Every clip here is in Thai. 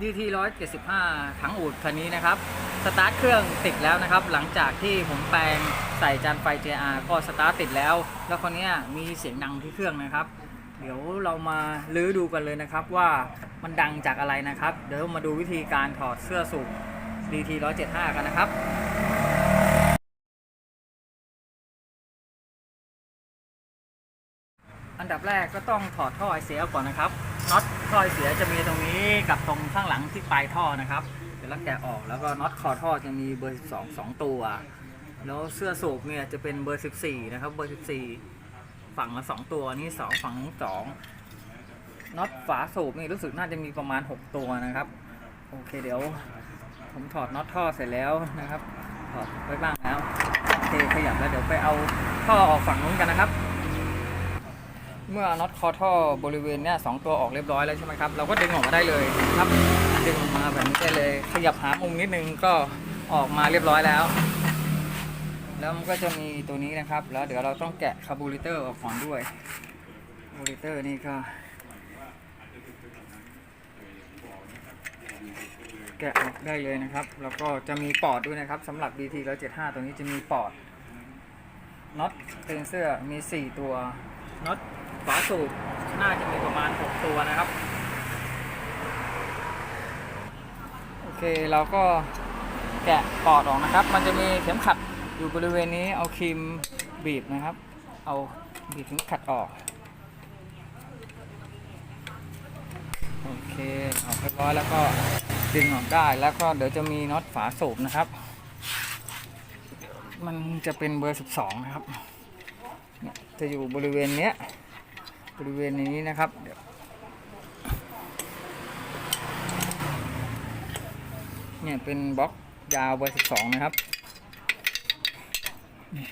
DT 175ถังอูดคันนี้นะครับ สตาร์ทเครื่องติดแล้วนะครับ หลังจากที่ผมแปลงใส่จานไฟ JR ก็สตาร์ทติดแล้ว แล้วคนนี้มีเสียงดังที่เครื่องนะครับ เดี๋ยวเรามาลื้อดูกันเลยนะครับว่ามันดังจากอะไรนะครับ เดี๋ยวมาดูวิธีการถอดเสื้อสูบ DT 175กันนะครับอันดับแรกก็ต้องถอดท่อไอเสียก่อนนะครับ น็อตท่อไอเสียจะมีตรงนี้กับตรงข้างหลังที่ปลายท่อนะครับเดี๋ยวเราแกะออกแล้วก็น็อตคอท่อจะมีเบอร์ 12 2 ตัว แล้วเสื้อสูบเนี่ยจะเป็นเบอร์ 14 นะครับ เบอร์ 14 ฝั่งละ2ตัวนี่ 2 ฝั่งสองน็อตฝาสูบนี่รู้สึกน่าจะมีประมาณ 6 ตัวนะครับ โอเคเดี๋ยวผมถอดน็อตท่อเสร็จแล้วนะครับ ถอดไว้บ้างแล้วโอเคขยับแล้วเดี๋ยวไปเอาท่อออกฝั่งนู้นกันนะครับ เมื่อน็อตคอท่อบริเวณเนี้ยสองตัวออกเรียบร้อยแล้วใช่ไหมครับ เราก็ดึงออกมาได้เลยครับ ดึงออกมาแบบนี้ได้เลย ขยับหามุมนิดนึงก็ออกมาเรียบร้อยแล้ว แล้วมันก็จะมีตัวนี้นะครับ แล้วเดี๋ยวเราต้องแกะคาร์บูเรเตอร์ออกก่อนด้วยคาร์บูเรเตอร์นี่ก็ แกะออกได้เลยนะครับ แล้วก็จะมีปอดด้วยนะครับสำหรับ BT 175 ตัวนี้จะมีปอดน็อตเซนเซอร์มี 4 ตัวน็อต ฝาสูบน่าจะมีประมาณ 6 ตัวนะครับ โอเคเราก็แกะปอดออกนะครับ มันจะมีเข็มขัดอยู่บริเวณนี้เอาครีมบีบนะครับ เอาบีบเข็มขัดออก โอเคออกเรียบร้อยแล้วก็ดึงออกได้แล้วก็เดี๋ยวจะมีน็อตฝาสูบนะครับ มันจะเป็นเบอร์ 12 นะครับเนี่ยจะอยู่บริเวณเนี้ย บริเวณนี้นะครับเดี๋ยวเนี่ยเป็นบล็อกยาวเบอร์12นะครับนี่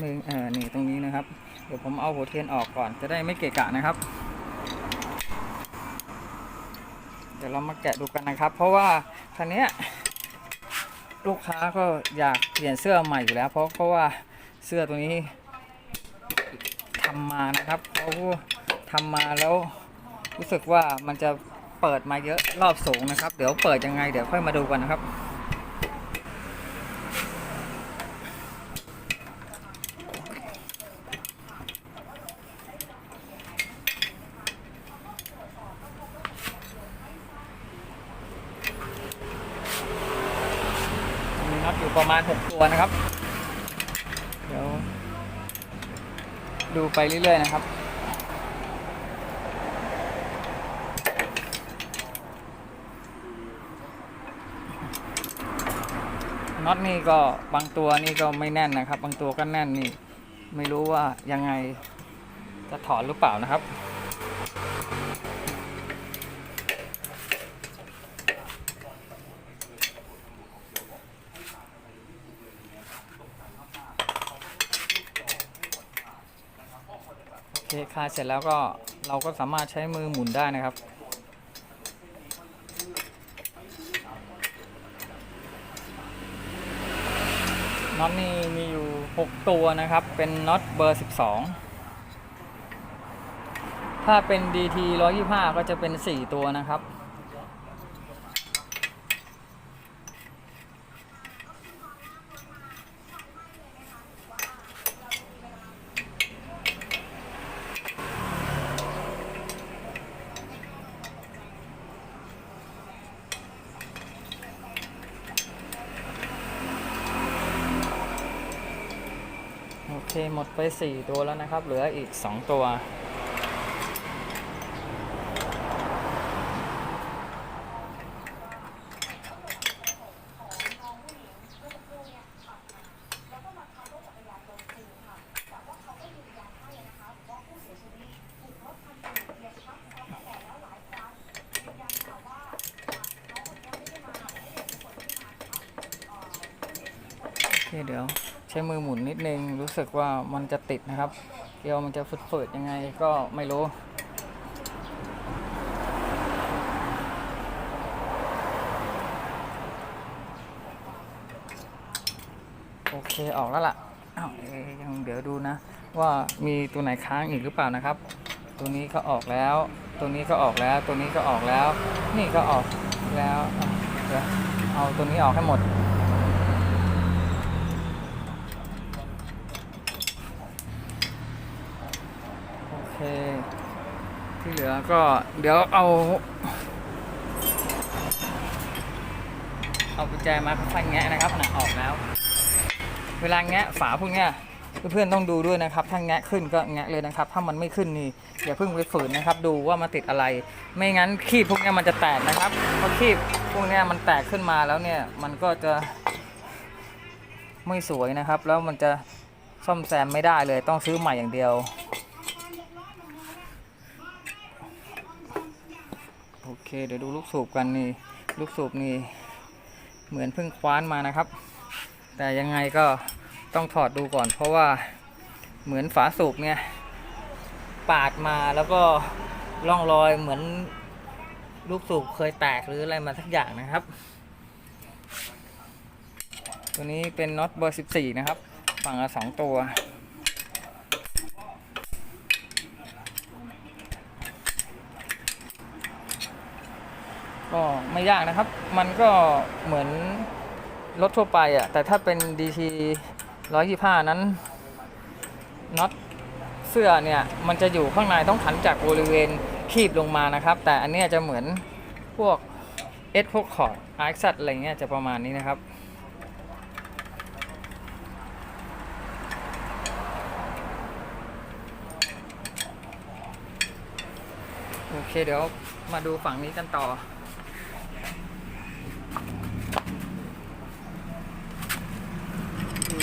มือเออนี่ตรงนี้นะครับ เดี๋ยวผมเอาหัวเทียนออกก่อนจะได้ไม่เกะกะนะครับ เดี๋ยวเรามาแกะดูกันนะครับ เพราะว่าคันเนี้ยลูกค้าก็อยากเปลี่ยนเสื้อใหม่อยู่แล้ว เพราะเพราะว่าเสื้อตัวนี้ ทำมานะครับเขาทำมาแล้วรู้สึกว่ามันจะเปิดมาเยอะรอบสูงนะครับ เดี๋ยวเปิดยังไงเดี๋ยวค่อยมาดูกันนะครับมีน็อตอยู่ประมาณ 6 ตัวนะครับ เดี๋ยว ดูไปเรื่อย ๆ นะครับ น็อตนี่ก็บางตัวนี่ก็ไม่แน่นนะครับ บางตัวก็แน่นนี่ ไม่รู้ว่ายังไงจะถอนหรือเปล่านะครับ โอเคคลาเสร็จแล้วก็เราก็สามารถใช้มือหมุนได้นะครับ น็อตนี่มีอยู่ 6 ตัวนะครับ เป็นน็อตเบอร์ 12 ถ้าเป็น DT 125 ก็จะเป็น 4 ตัวนะครับ หมดไป 4 ตัวแล้วนะครับ เหลืออีก 2 ตัว โอเคเดี๋ยวใช้มือหมุนนิดนึง รู้สึกว่ามันจะติดนะครับ เกลียวมันจะฝืดๆยังไงก็ไม่รู้โอเคออกแล้วล่ะอ้าวเอ๊ะยังเดี๋ยวดูนะ ว่ามีตัวไหนค้างอีกหรือเปล่านะครับ ตัวนี้ก็ออกแล้ว ตัวนี้ก็ออกแล้ว ตัวนี้ก็ออกแล้ว นี่ก็ออกแล้วเดี๋ยวเอาตัวนี้ออกให้หมด เค ที่เหลือก็เดี๋ยวเอา เอากุญแจมาค่อยๆแงะนะครับนะออกแล้ว เวลาแงะฝาพวกเนี้ยเพื่อนๆต้องดูด้วยนะครับ ถ้าแงะขึ้นก็แงะเลยนะครับ ถ้ามันไม่ขึ้นนี่อย่าเพิ่งไปฝืนนะครับ ดูว่ามันติดอะไร ไม่งั้นคีบพวกนี้มันจะแตกนะครับเพราะคีบพวกนี้มันแตกขึ้นมาแล้วเนี่ยมันก็จะไม่สวยนะครับ แล้วมันจะซ่อมแซมไม่ได้เลยต้องซื้อใหม่อย่างเดียว โอ เคเดี๋ยวดูลูกสูบกันนี่ ลูกสูบนี่ เหมือนเพิ่งคว้านมานะครับ แต่ยังไงก็ต้องถอดดูก่อน เพราะว่าเหมือนฝาสูบเนี่ยปาดมาแล้วก็ร่องรอยเหมือนลูกสูบเคยแตกหรืออะไรมาสักอย่างนะครับ ตัวนี้เป็นน็อตเบอร์ 14 นะครับ ฝั่งละสองตัว ก็ไม่ยากนะครับ มันก็เหมือนรถทั่วไปอะ่ะ แต่ถ้าเป็น DT 125 นั้นน็อตเสื้อเนี่ย มันจะอยู่ข้างในต้องขันจากบริเวณคีบลงมานะครับ แต่อันนี้จะเหมือนพวก S พวกคอร์ด r x อะไรเงี้ยจะประมาณนี้นะครับโอเคเดี๋ยวมาดูฝั่งนี้กันต่อ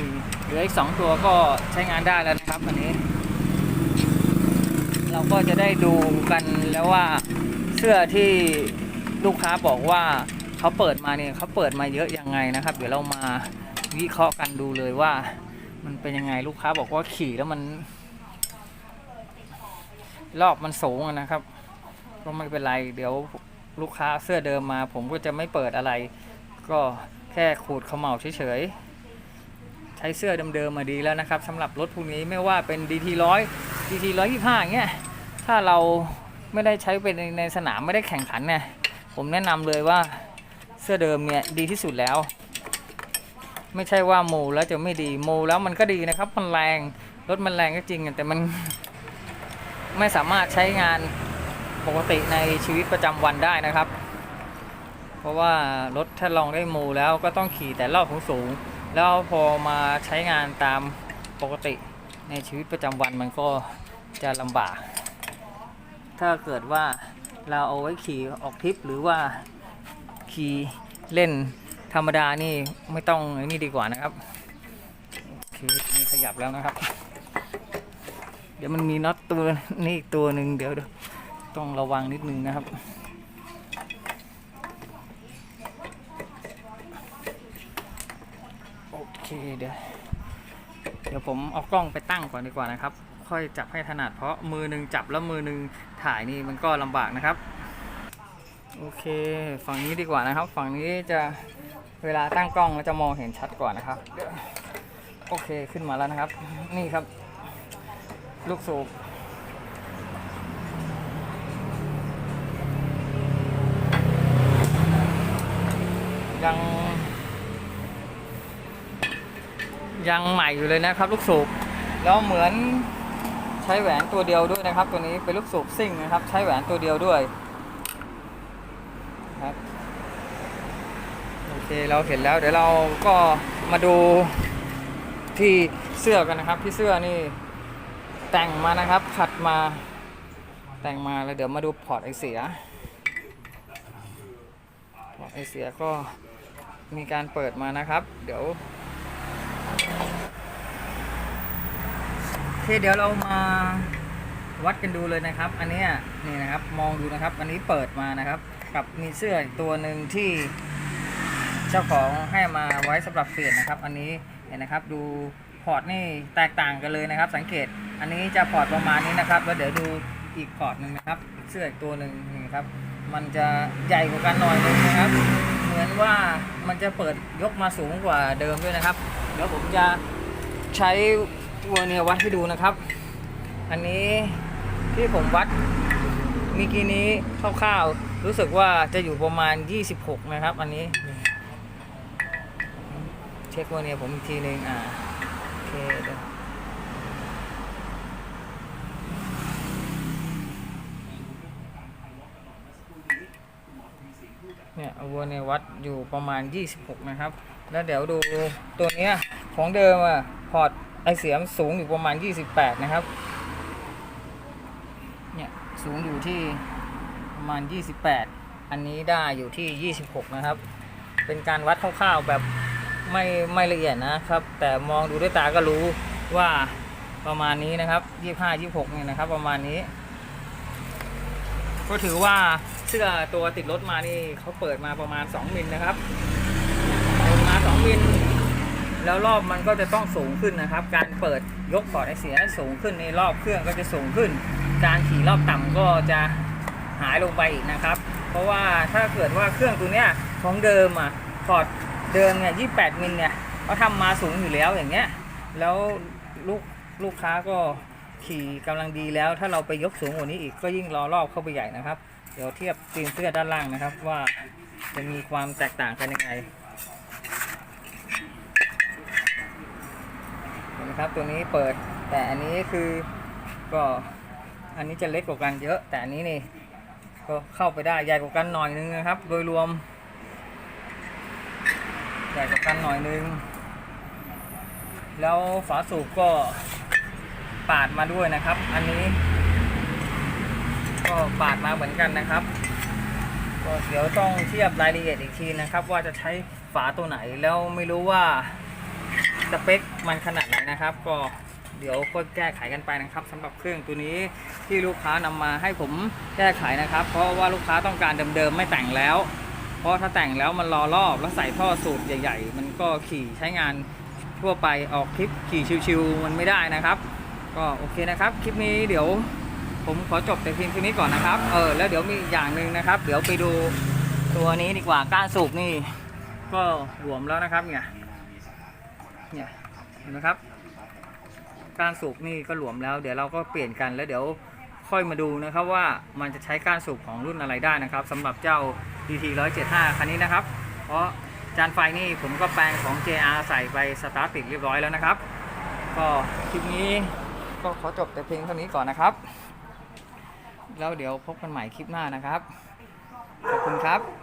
มเห ลืออีกสองตัวก็ใช้งานได้แล้วนะครับอันนี้ เราก็จะได้ดูกันแล้วว่าเสื้อที่ลูกค้าบอกว่าเขาเปิดมาเนี่ยเขาเปิดมาเยอะยังไงนะครับ เดี๋ยวเรามาวิเคราะห์กันดูเลยว่า มันเป็นยังไงลูกค้าบอกว่าขี่แล้วมัน รอบมันสูงนะครับก็ไม่เป็นไรเดี๋ยวลูกค้าเสื้อเดิมมา ผมก็จะไม่เปิดอะไร ก็แค่ขูดเขม่าเฉยๆ ช้เสื้อเดิมๆมาดีแล้วนะครับสำหรับรถพวกนี้ไม่ว่าเป็น DT 100 DT 125อย่างเงี้ยถ้าเราไม่ได้ใช้เป็นในสนามไม่ได้แข่งขันเนี่ยผมแนะนำเลยว่าเสื้อเดิมเนี่ยดีที่สุดแล้ว ไม่ใช่ว่าโมแล้วจะไม่ดีโมแล้วมันก็ดีนะครับมันแรงรถมันแรงก็จริงแต่มันไม่สามารถใช้งานปกติในชีวิตประจำวันได้นะครับ เพราะว่ารถถ้าลองได้โมแล้วก็ต้องขี่แต่รอบสูง แล้วพอมาใช้งานตามปกติในชีวิตประจำวันมันก็จะลำบาก ถ้าเกิดว่าเราเอาไว้ขี่ออกทริปหรือว่าขี่เล่นธรรมดานี่ไม่ต้องนี่ดีกว่านะครับโอเคนี่ขยับแล้วนะครับ เดี๋ยวมันมีน็อตตัวนี่อีกตัวหนึ่งเดี๋ยวต้องระวังนิดนึงนะครับ โอ เดี๋ยวเดี๋ยวผมเอากล้องไปตั้งก่อนดีกว่านะครับ ค่อยจับให้ถนัดเพราะมือหนึ่งจับแล้วมือหนึ่งถ่ายนี่มันก็ลำบากนะครับ โอเค ฝั่งนี้ดีกว่านะครับ ฝั่งนี้จะเวลาตั้งกล้องแล้วจะมองเห็นชัดกว่านะครับ โอเคขึ้นมาแล้วนะครับ นี่ครับ ลูกสูบยัง ยังใหม่อยู่เลยนะครับ ลูกสูบแล้วเหมือนใช้แหวนตัวเดียวด้วยนะครับ ตัวนี้เป็นลูกสูบซิ่งนะครับ ใช้แหวนตัวเดียวด้วยครับโอเคเราเห็นแล้วเดี๋ยวเราก็มาดูที่เสื้อกันนะครับ ที่เสื้อนี่แต่งมานะครับขัดมาแต่งมาแล้วเดี๋ยวมาดูพอร์ตไอเสียพอร์ตไอเสียก็มีการเปิดมานะครับ เดี๋ยวโอ เคเดี๋ยวเรามาวัดกันดูเลยนะครับ อันนี้นี่นะครับมองดูนะครับ อันนี้เปิดมานะครับ กับมีเสื้อตัวหนึ่งที่เจ้าของให้มาไว้สำหรับเปลี่ยนนะครับ อันนี้เห็นนะครับดูพอร์ตนี่แตกต่างกันเลยนะครับ สังเกตอันนี้จะพอร์ตประมาณนี้นะครับ แล้วเดี๋ยวดูอีกพอร์ตหนึ่งนะครับ เสื้ออีกตัวหนึ่งนี่ครับ มันจะใหญ่กว่ากันหน่อยนึงนะครับ เหมือนว่ามันจะเปิดยกมาสูงกว่าเดิมด้วยนะครับเดี๋ยวผมจะใช้ เวเนี่ยวัดให้ดูนะครับ อันนี้ที่ผมวัดเมื่อกี้นี้คร่าวๆรู้สึกว่าจะอยู่ประมาณ 26 นะครับ อันนี้เช็คว่าเนี่ยผมอีกทีหนึงอ่าโอเคเดี๋ยวเนี่ยวัวเนี่ยวัดอยู่ประมาณ 26 นะครับ แล้วเดี๋ยวดูตัวเนี้ยของเดิมอะพอร์ต ไอเสียมสูงอยู่ประมาณ 28 นะครับ เนี่ยสูงอยู่ที่ประมาณ 28 อันนี้ได้อยู่ที่ 26 นะครับ เป็นการวัดคร่าวๆแบบไม่ไม่ละเอียดนะครับ แต่มองดูด้วยตาก็รู้ว่าประมาณนี้นะครับ 25 26 เนี่ยนะครับ ประมาณนี้ ก็ถือว่าเสื้อตัวติดรถมานี่เขาเปิดมาประมาณ 2 มิลนะครับเปิดมา 2 มิล แล้วรอบมันก็จะต้องสูงขึ้นนะครับ การเปิดยกพอร์ตไอเสียสูงขึ้นในรอบเครื่องก็จะสูงขึ้น การขี่รอบต่ำก็จะหายลงไปอีกนะครับ เพราะว่าถ้าเกิดว่าเครื่องตัวเนี้ยของเดิมอะพอร์ตเดิมเนี่ย28มิลเนี่ยเขาทำมาสูงอยู่แล้วอย่างเงี้ย แล้วลูกลูกค้าก็ขี่กำลังดีแล้ว ถ้าเราไปยกสูงกว่านี้อีกก็ยิ่งรอรอบเข้าไปใหญ่นะครับ เดี๋ยวเทียบตีนเสื้อด้านล่างนะครับว่าจะมีความแตกต่างกันยังไง เห็ นไหมครับ ตัวนี้เปิด แต่อันนี้คือก็อันนี้จะเล็กกว่ากันเยอะ แต่อันนี้นี่ก็เข้าไปได้ใหญ่กว่ากันหน่อยนึงนะครับ โดยรวมใหญ่กว่ากันหน่อยนึง แล้วฝาสูบก็ปาดมาด้วยนะครับ อันนี้ ก็ปาดมาเหมือนกันนะครับก็เดี๋ยวต้องเทียบรายละเอียดอีกทีนะครับ ว่าจะใช้ฝาตัวไหนแล้วไม่รู้ว่าสเปค มันขนาดไหนนะครับ ก็เดี๋ยวก็แก้ไขกันไปนะครับสำหรับเครื่องตัวนี้ที่ลูกค้านำมาให้ผมแก้ไขนะครับ เพราะว่าลูกค้าต้องการเดิมๆไม่แต่งแล้ว เพราะถ้าแต่งแล้วมันรอรอบแล้วใส่ท่อสูบใหญ่ ๆ มันก็ขี่ใช้งานทั่วไปออกคลิปขี่ชิวๆมันไม่ได้นะครับ ก็โอเคนะครับ คลิปนี้เดี๋ยวผมขอจบแต่เพียงเท่านี้ก่อนนะครับ เออแล้วเดี๋ยวมีอย่างหนึ่งนะครับ เดี๋ยวไปดูตัวนี้ดีกว่าก้านสูบนี่ ก็หลวมแล้วนะครับเนี่ย นไหมครับการสูบนี่ก็หลวมแล้ว เดี๋ยวเราก็เปลี่ยนกันแล้วเดี๋ยวค่อยมาดูนะครับว่ามันจะใช้การสูบของรุ่นอะไรได้นะครับสำหรับเจ้า DT 175คันนี้นะครับ เพราะจานไฟนี่ผมก็แปลงของ JR ใส่ไปสตาร์ติดเรียบร้อยแล้วนะครับ ก็คลิปนี้ก็ขอจบแต่เพียงเท่านี้ก่อนนะครับ แล้วเดี๋ยวพบกันใหม่คลิปหน้านะครับ ขอบคุณครับ